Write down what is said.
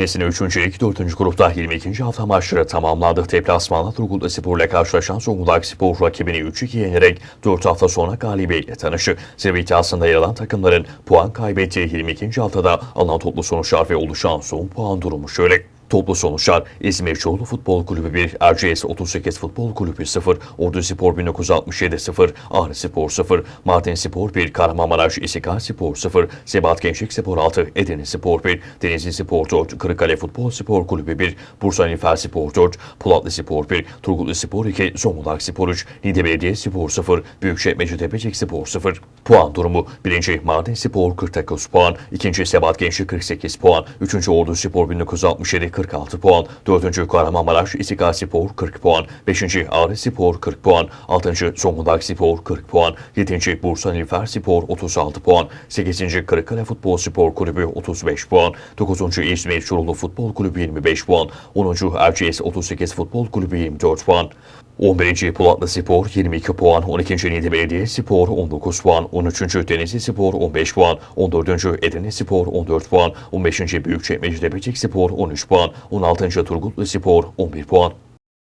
Nesine 3. Lig 4. grupta 22. hafta maçları tamamlandı. Deplasmanda Turgutlu Spor ile karşılaşan Zonguldak Spor rakibini 3-2 yenerek 4 hafta sonra galibiyetle tanışı. Zirve iddiasında yer alan takımların puan kaybettiği 22. haftada alınan toplu sonuçlar ve oluşan son puan durumu şöyle. Toplu sonuçlar İzmir Çoğulu Futbol Kulübü 1, Erciyes 38 Futbol Kulübü 0, Ordu Spor 1967 0, Ağrı Spor 0, Mardin Spor 1, Kahramanmaraş İstiklal Spor 0, Sebat Gençlik Spor 6, Edirne Spor 1, Denizli Spor 4, Kırıkkale Futbol Spor Kulübü 1, Bursa Nilüfer Spor 4, Polatlı Spor 1, Turgutlu Spor 2, Zonguldak Spor 3, Niğde Belediye Spor 0, Büyükçekmece Tepecik Spor 0. Puan durumu 1. Mardin Spor 49 puan, 2. Sebat Gençlik 48 puan, 3. Ordu Spor 1967 46 puan, 4. Kahramanmaraş İstiklal Spor 40 puan, 5. Ağrı Spor 40 puan, 6. Zonguldak Spor 40 puan, 7. Bursa Nilüfer Spor 36 puan, 8. Kırıkkale Futbol Spor Kulübü 35 puan, 9. İzmir Çorulu Futbol Kulübü 25 puan, 10. Erciyes 38 Futbol Kulübü 24 puan, 11. Polatlı Spor 22 puan, 12. Niğde Belediye Spor 19 puan, 13. Denizli Spor 15 puan, 14. Edirne Spor 14 puan, 15. Büyükçekmece Tepecik Spor 13 puan, 16. Turgutlu Spor 11 puan.